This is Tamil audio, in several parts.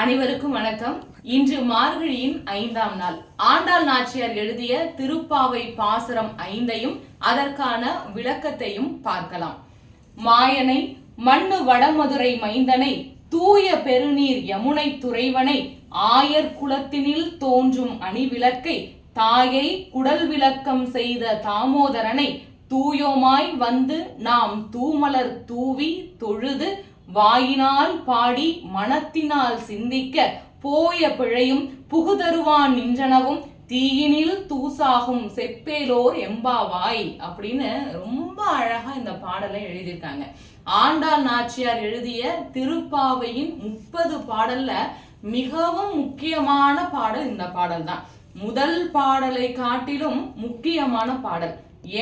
அனைவருக்கும் வணக்கம். இன்று மார்கழியின் ஐந்தாம் நாள். ஆண்டாள் நாச்சியார் எழுதிய திருப்பாவை பாசுரம் ஐந்தையும் அதற்கான விளக்கத்தையும் பார்க்கலாம். மாயனை மண்ணு வடமதுரை மைந்தனை தூய பெருநீர் யமுனை துறைவனை ஆயர் குலத்தினில் தோன்றும் அணிவிளக்கை தாயை குடல் விளக்கம் செய்த தாமோதரனை தூயோமாய் வந்து நாம் தூமலர் தூவி தொழுது வாயினால் பாடி மனத்தினால் சிந்திக்க போய பிழையும் புகுதருவான் நின்றனவும் தீயினில் தூசாகும் செப்பேலோர் எம்பாவாய் அப்படின்னு ரொம்ப அழகா இந்த பாடலை எழுதியிருக்காங்க. ஆண்டாள் நாச்சியார் எழுதிய திருப்பாவையின் முப்பது பாடல்ல மிகவும் முக்கியமான பாடல் இந்த பாடல் தான் முதல் பாடலை காட்டிலும் முக்கியமான பாடல்.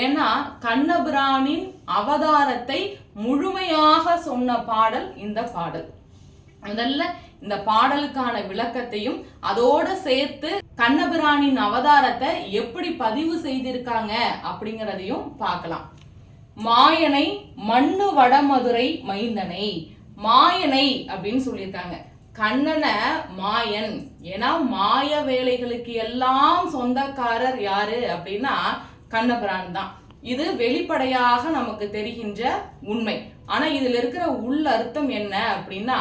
ஏன்னா கண்ணபிரானின் அவதாரத்தை முழுமையாக சொன்ன பாடல் இந்த பாடல். முதல்ல இந்த பாடலுக்கான விளக்கத்தையும் அதோட சேர்த்து கண்ணபிரானின் அவதாரத்தை எப்படி பதிவு செய்திருக்காங்க அப்படிங்கிறதையும் பார்க்கலாம். மாயனை மண்ணு வடமதுரை மைந்தனை. மாயனை அப்படின்னு சொல்லியிருக்காங்க. கண்ணனை மாயன். ஏன்னா மாய வேலைகளுக்கு எல்லாம் சொந்தக்காரர் யாரு அப்படின்னா கண்ணபிரான் தான். இது வெளிப்படையாக நமக்கு தெரிகின்ற உண்மை. ஆனா இதுல இருக்கிற உள் அர்த்தம் என்ன அப்படின்னா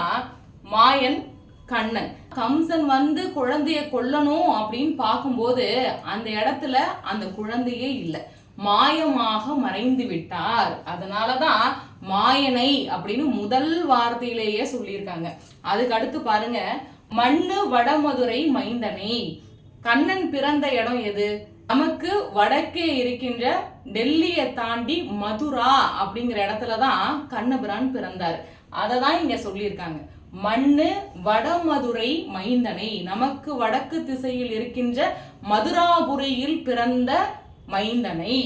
மாயன் கண்ணன். கம்சன் வந்து குழந்தைய கொல்லணும் அப்படின்னு பார்க்கும்போது அந்த இடத்துல அந்த குழந்தையே இல்லை. மாயமாக மறைந்து விட்டார். அதனாலதான் மாயனை அப்படின்னு முதல் வார்த்தையிலேயே சொல்லியிருக்காங்க. அதுக்கு அடுத்து பாருங்க மண்ணு வடமதுரை மைந்தனை. கண்ணன் பிறந்த இடம் எது? நமக்கு வடக்கே இருக்கின்ற டெல்லியை தாண்டி மதுரா அப்படிங்கிற இடத்துல தான் கண்ணபிரான் பிறந்தார். அதை தான் இங்க சொல்லியிருக்காங்க. மண்ணு வடமதுரை மைந்தனை. நமக்கு வடக்கு திசையில் இருக்கின்ற மதுராபுரியில் பிறந்த மைந்தனை.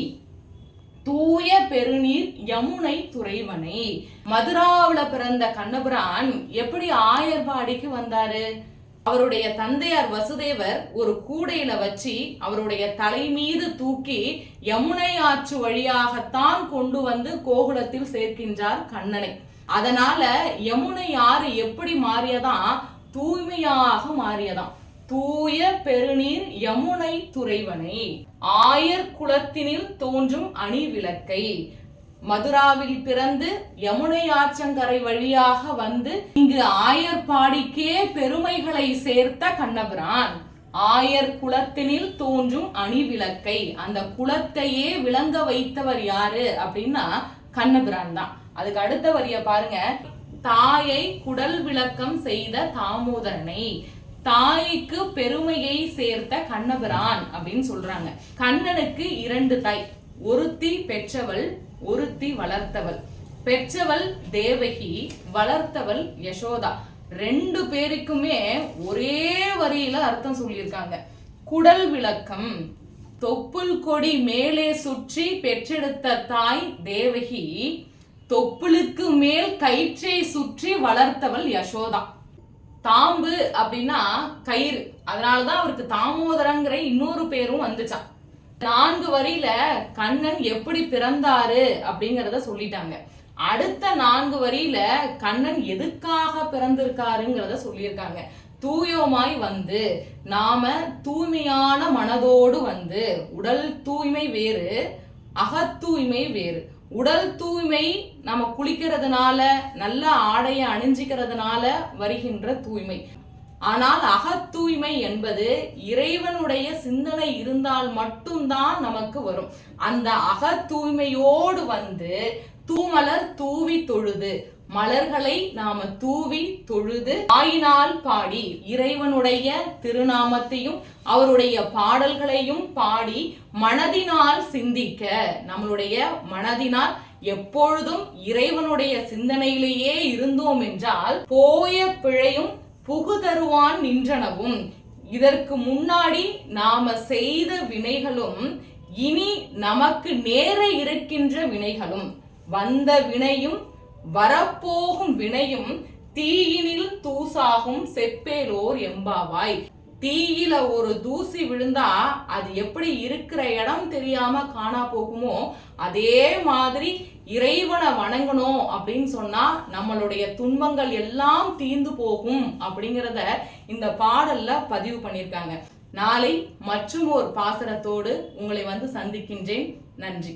தூய பெருநீர் யமுனை துறைவனை. மதுராவில் பிறந்த கண்ணபிரான் எப்படி ஆயர்பாடிக்கு வந்தாரு? அவருடைய தந்தையார் வசுதேவர் ஒரு கூடையில வச்சு அவருடைய தலை மீது தூக்கி யமுனை ஆற்று வழியாகத்தான் கொண்டு வந்து கோகுலத்தில் சேர்க்கின்றார் கண்ணனை. அதனால யமுனை ஆறு எப்படி மாறியதான் தூய்மையாக மாறியதாம். தூய பெருநீர் யமுனை துறைவனை. ஆயர் குலத்தினில் தோன்றும் அணி விளக்கை மதுராவில் பிறந்து யமுனை ஆற்றங்கரை வழியாக வந்து இங்கு ஆயர்பாடிக்கே பெருமைகளை சேர்த்த கண்ணபிரான். ஆயர் குலத்தினில் தோன்றும் அணி விளக்கை அந்த குலத்தையே விளங்க வைத்தவர் யாரு அப்படின்னா கண்ணபிரான் தான். அதுக்கு அடுத்த வரிய பாருங்க. தாயை குடல் விளக்கம் செய்த தாமோதரனை தாய்க்கு பெருமையை சேர்த்த கண்ணபிரான் அப்படின்னு சொல்றாங்க. கண்ணனுக்கு இரண்டு தாய் ஒருத்தி பெற்றவள் ஒருத்தி வளர்த்தவள். பெற்றவள் தேவகி வளர்த்தவள் யசோதா. ரெண்டு பேருக்குமே ஒரே வரியில அர்த்தம் சொல்லியிருக்காங்க. குடல் விளக்கம் தொப்புள் கொடி மேலே சுற்றி பெற்றெடுத்த தாய் தேவகி தொப்புளுக்கு மேல் கயிற்றை சுற்றி வளர்த்தவள் யசோதா. தாம்பு அப்படின்னா கயிறு. அதனாலதான் அவருக்கு தாமோதரங்கிற இன்னொரு பேரும் வந்துச்சான் நான்கு வரியில கண்ணன் எப்படி பிறந்தாரு அப்படிங்கறத சொல்லிட்டாங்க. அடுத்த நான்கு வரியில கண்ணன் எதுக்காக பிறந்திருக்காருங்கிறத சொல்லியிருக்காங்க. தூயோமாய் வந்து நாம தூய்மையான மனதோடு வந்து உடல் தூய்மை வேறு அகத்தூய்மை வேறு. உடல் தூய்மை நம்ம குளிக்கிறதுனால நல்ல ஆடையை அணிஞ்சிக்கிறதுனால வருகின்ற தூய்மை. ஆனால் அகத்தூய்மை என்பது இறைவனுடைய சிந்தனை இருந்தால் மட்டும்தான் நமக்கு வரும். அந்த அகத்தூய்மையோடு வந்து தூமலர் தூவி தொழுது. மலர்களை நாம தூவி தொழுது ஆயினால் பாடி இறைவனுடைய திருநாமத்தையும் அவருடைய பாடல்களையும் பாடி மனதினால் சிந்திக்க. நம்மளுடைய மனதினால் எப்பொழுதும் இறைவனுடைய சிந்தனையிலேயே இருந்தோம் என்றால் போய பிழையும் புகுதருவான் நின்றனவும். இதற்கு முன்னாடி நாம செய்த வினைகளும் இனி நமக்கு நேர இருக்கின்ற வினைகளும். வந்த வினையும் வரப்போகும் வினையும் தீயினில் தூசாகும் செப்பேலோர் எம்பாவாய். தீயில ஒரு தூசி விழுந்தா அது எப்படி இருக்கிற இடம் தெரியாம காணா போகுமோ அதே மாதிரி இறைவனை வணங்கணும் அப்படின்னு சொன்னா நம்மளுடைய துன்பங்கள் எல்லாம் தீந்து போகும் அப்படிங்கிறத இந்த பாடல்ல பதிவு பண்ணியிருக்காங்க. நாளை மற்றும் ஒரு பாசரத்தோடு உங்களை வந்து சந்திக்கின்றேன். நன்றி.